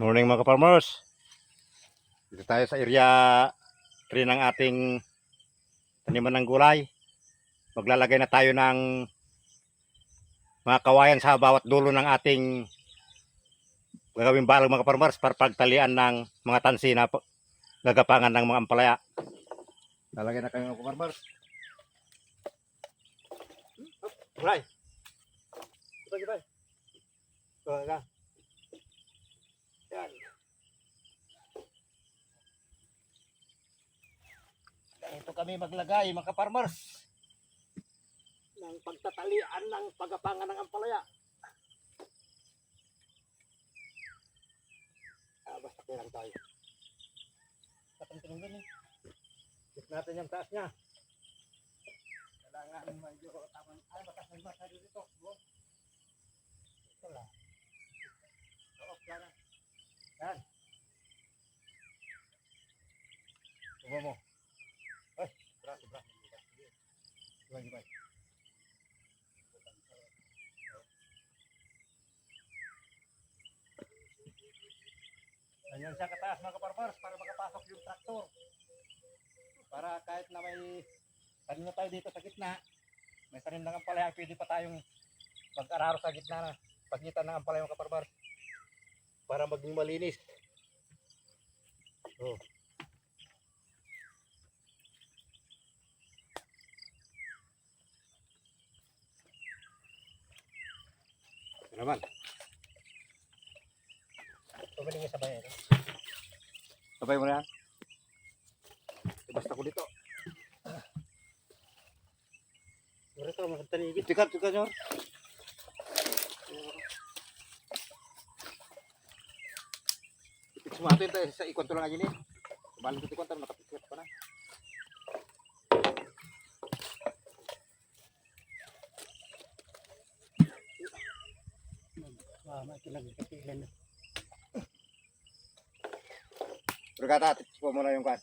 Morning mga farmers. Dito tayo sa area 3 ng ating taniman ng gulay. Maglalagay na tayo ng mga kawayan sa bawat dulo ng ating gagawing balag mga farmers para pagtalian ng mga tansi na pa- gagapangan ng mga ampalaya. Lalagay na kayo mga farmers. Gulay. Ito, gulay. Ito, ito. Yan. Ito kami maglagay mga farmers ng pagtatalian ng pagapangan ng ampalaya. Ah, basta kailang tayo. Katang tinunggan eh. Check natin yung taas niya. Kailangan medyo tamang ay batas ng basa dito. Ito lang. Oo, kaya yan. Tubo mo. Gimana, gimana? Ganyan siya kataas mga kaparpars para makapasok yung traktor. Para kahit na may tanim na tayo dito sa gitna, may tanim ng ampalaya, pwede pa tayong mag-araro sa gitna na pagitan ng ampalaya mga kaparpars para maging malinis. Oh. Naman. Pabili nga sabay ito. Sabay mo na yan. Eh, Basta ko dito. Ito, mga tanigit. Tikat, tikat nyo. Sumato yun tayo sa ikon to lang aja nih. Balik itu ikon tayo nakapikit pa na. Mama, kinagkatilan na. Pero kata, tips po muna yung. Ah.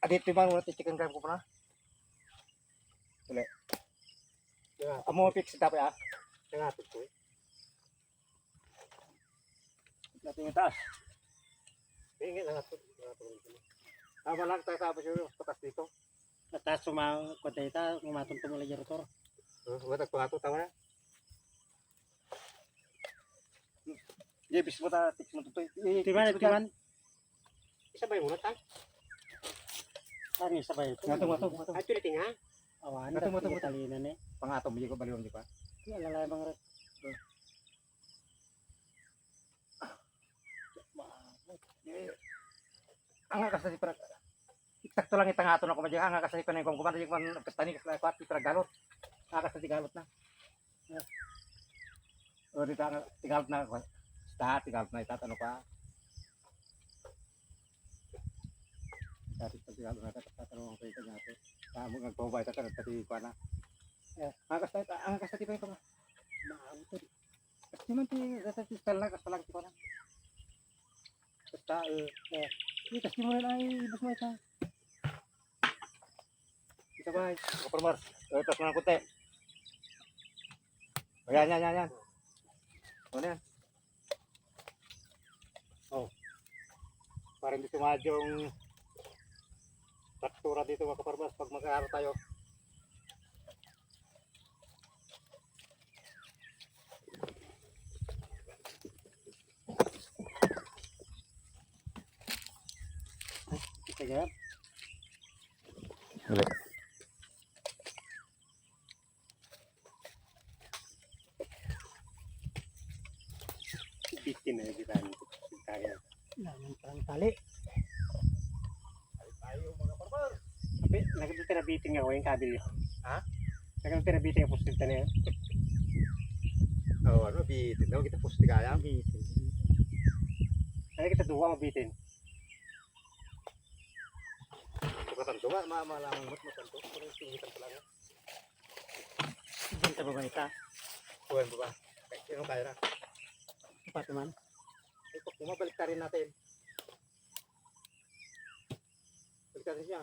Adit timan muna titikan kan ko pa na. Dali. Yeah. Amo fix tapos ah. Nangatid ko eh. Natin yung taas. Nangatid. Nangatid ko. Tama lang tayo tapos yung patas dito. At sumang kontenta, umatong tumulay yung rotor. Uh, Huwag nagpahato, tama na. Hindi, bis mo ta, mo to. Timan, timan. Isabay mo na ta. Yung sabay ito? Ngato, ngato, ngato. Ay, tuliting ha. Awan, Ngato, ngato, dati ngato. talinan eh. Pangato, hindi ko baliwang di pa. Alalay mga rat. Ang nga kasi para Sakto lang itang ato na kumadya. Ang nga kasi pa na yung kumanda yung pestani kasi na kwat para galot. Ang kasi tigalot na. O dito ang tigalot na. Basta tigalot na itatano pa. Dati pag tigalot na tatanong ang pwede nato. Tamo nga kumabay tatanong pati kwa na. Ang kasi ang kasi pa yung Maamtod. kasi man ti sa sistal na kasi lang ko na. Basta eh Hindi, kasi mo na ay ibus mo ito. Isa ba? Kaparmar. Eh, tas na ng kunti. O, yan, yan, yan. O, na. Oh. Para hindi sumadyo yung taktura dito mga kaparmar pag mag-aaral tayo. Kita gap. Dali. Bitin na yung bitan. Kaya. Namin parang tali. Tayo mga kaparmar. Tapi, nagkita na biting ako yung kabilyo. Ha? Nagkita na biting ang postilta na yun. Oh, ano, bitin daw kita pusti kaya. Biting. Ay, kita duwa mabitin. Tukatan to, ma malaman mo tukatan to. Pero tingitan pa lang. Diyan ta ba ba ita? Buwan ba ba? Kaya kaya na. Upat naman. Ito, kumabalik ta rin natin. Balik ta rin siya.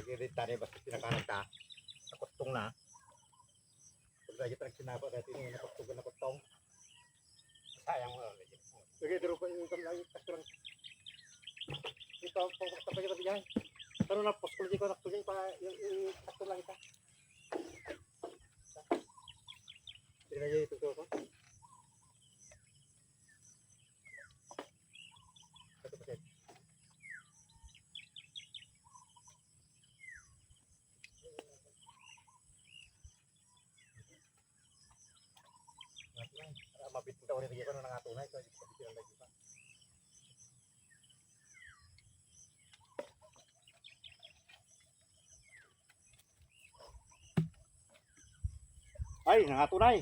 gidi tani basta pinakanan ta. Nakutong na. Pag lagi tag sinaba dati ni nakutong na kutong. Sayang gyud. Sige dero pa yung lagi kastrang. Ito pang pa kita diyan. Pero na post ko naktuloy pa yung sakto lang kita. Hindi na yung tuto ko. Mabit kita ulit lagi kan nang atunay so bisa bikin lagi pa. Ay, nangatunay.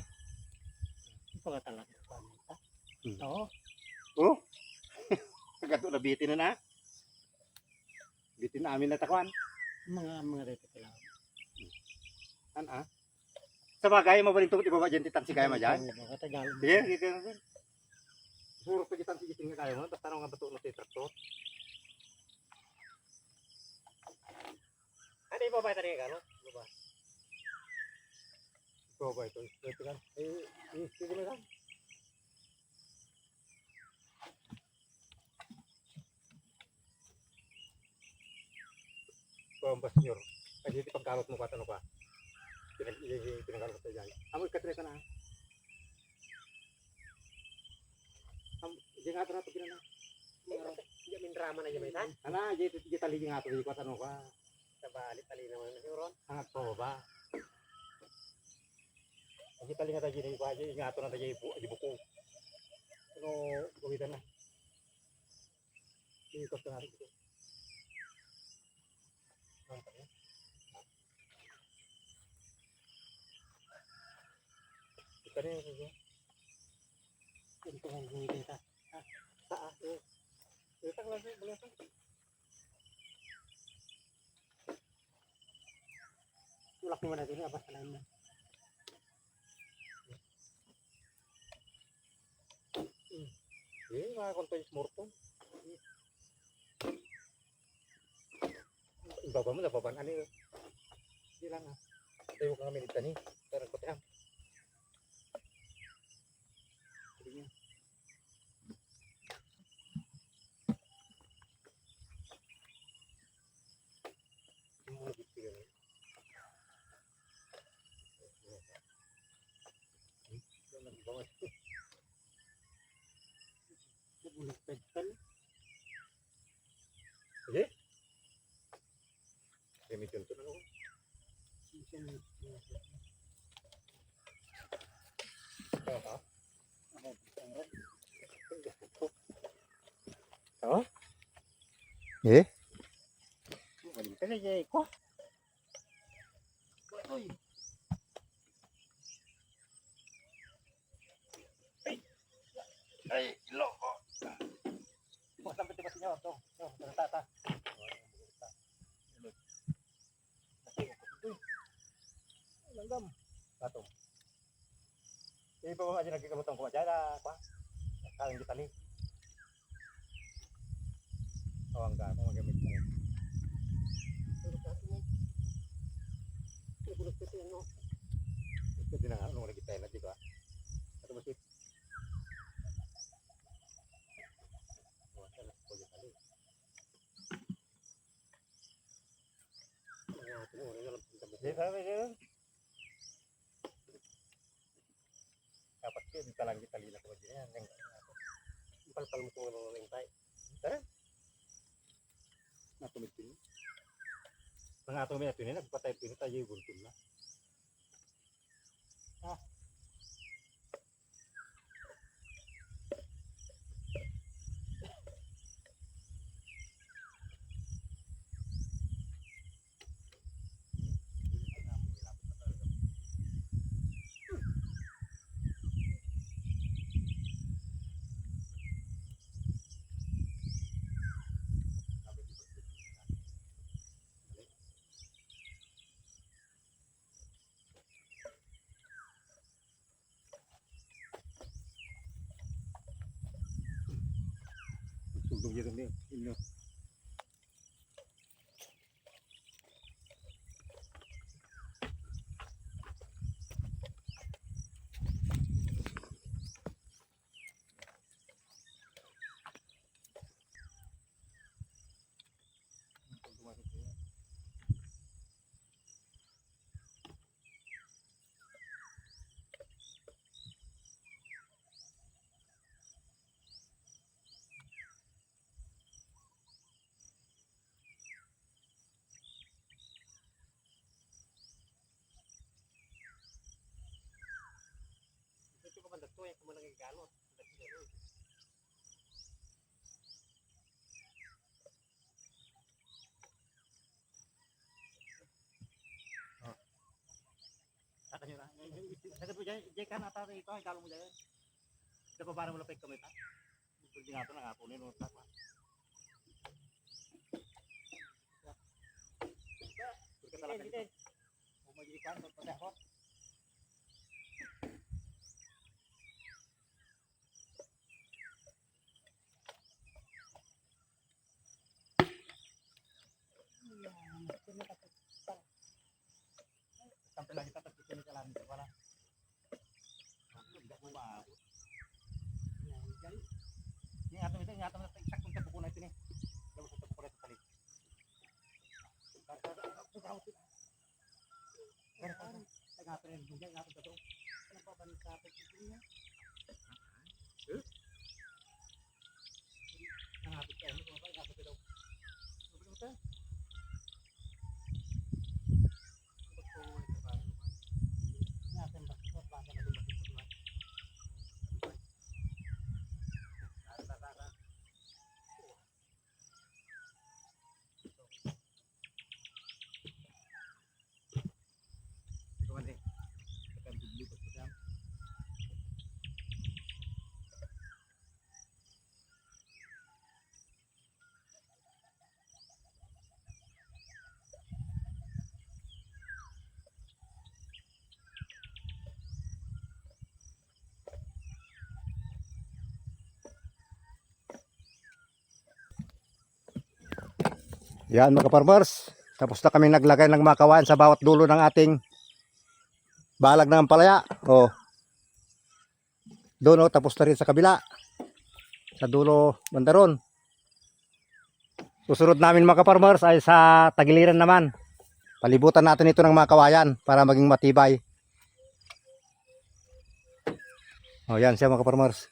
ka talaga panita Hmm. oo Oh. Gato na bitin na na. Bitin na amin na takwan. mga mga dito kailangan An ah. Sa bagay mabaling tungkol ibaba dyan titan si kaya ma dyan. katagal Sige, sige na din. Puro pa titan si giting nga kaya mo. Basta tanong nga bato na si traktor. Ano iba ba tani kano? Iba. Ito ba ito? Ito kan. Eh, eh, sige na kan. Ito ang basnyor. Kasi hindi pagkalot mo pa tanong pa. Pinag pinagalot sa dyan. Amoy katreta na. Am, di nga na. Iya min drama na yun tan. Ana, di di tali nga ito di ko tanong ka. Sa balit tali naman na. Ang to ba? Ang tali nga tayo di ko aja nga ito na tayo di buko. Ano gawitan na. Di ko sa ito. Ito na yung ito ang hindi ta Saa, eh. Ito lang siya, bulan siya. tulak mo na dito abas na naman Eh, mga kontoy morton. Ibaba mo, nababan. Ano yun? Hindi lang ah. Tayo ka kami nito ni. Pero kote am. Sige niya. Yung mga gitu yun. Hmm? Yung nagbawas. nabulog pedal Kaya may tunto na ako. Kaya ka? Eh? Waling ka na jay ko. Ay, loko. Ini pa aja lagi kalutang ko aja pa. Kaling kita ni. Oh, enggak, aku magamit ka. Nabulog pedal no. Ito din ang ano lagi tayo na di ba? Ito masih Oh, sana ko yung tali. Mga tinuro na lang pinta Di ba, ba? Dapat yun, di talang kita lina ko dyan. Yang Palpal mo kung ano rin tay. Natumit yun. Nang ato may ito nila, patay ito tayo yung buntun na. yun din. Inyo. Ito ko man dagto, yung kumalang igalot. Saka na. Sagad mo dyan. Diyan ka na tayo ito. Ikalo mo dyan. Ito pa para mo lapit kami ta. Hindi nga ito na nga. Tapa. Hindi ka talaga dito. Kung mag-iikan, magpasa ako. Sampai Ngapain juga ngapain terus? Kenapa ban kapit itu ya? Ngapit ya, ini kenapa ngapit itu? Yan mga farmers, tapos na kami naglagay ng mga kawain sa bawat dulo ng ating balag ng palaya. O, doon o, tapos na rin sa kabila. Sa dulo bandaron. Susunod namin mga farmers ay sa tagiliran naman. Palibutan natin ito ng mga kawayan para maging matibay. O yan siya mga farmers.